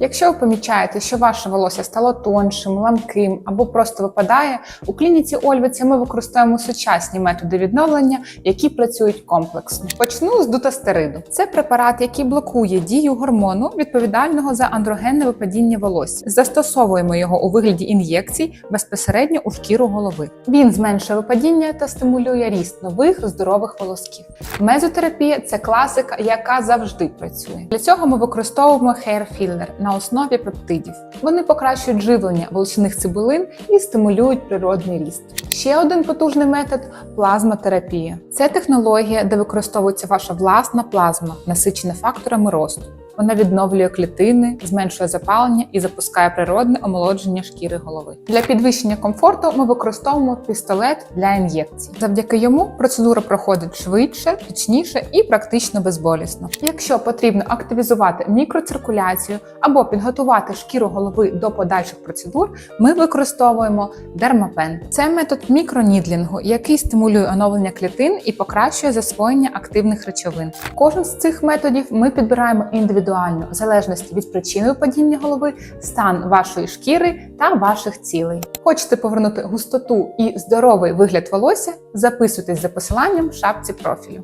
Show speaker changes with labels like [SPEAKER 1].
[SPEAKER 1] Якщо ви помічаєте, що ваше волосся стало тоншим, ламким або просто випадає, у клініці Ольвиця ми використовуємо сучасні методи відновлення, які працюють комплексно. Почну з дутастериду. Це препарат, який блокує дію гормону, відповідального за андрогенне випадіння волосся. Застосовуємо його у вигляді ін'єкцій безпосередньо у шкіру голови. Він зменшує випадіння та стимулює ріст нових здорових волосків. Мезотерапія це класика, яка завжди працює. Для цього ми використовуємо hair filler на основі пептидів. Вони покращують живлення волосяних цибулин і стимулюють природний ріст. Ще один потужний метод плазмотерапія. Це технологія, де використовується ваша власна плазма, насичена факторами росту. Вона відновлює клітини, зменшує запалення і запускає природне омолодження шкіри голови. Для підвищення комфорту ми використовуємо пістолет для ін'єкцій. Завдяки йому процедура проходить швидше, точніше і практично безболісно. Якщо потрібно активізувати мікроциркуляцію або підготувати шкіру голови до подальших процедур, ми використовуємо дермапен. Це метод мікронідлінгу, який стимулює оновлення клітин і покращує засвоєння активних речовин. Кожен з цих методів ми підбираємо індивідуально, в залежності від причини падіння голови, стан вашої шкіри та ваших цілей. Хочете повернути густоту і здоровий вигляд волосся? Записуйтесь за посиланням в шапці профілю.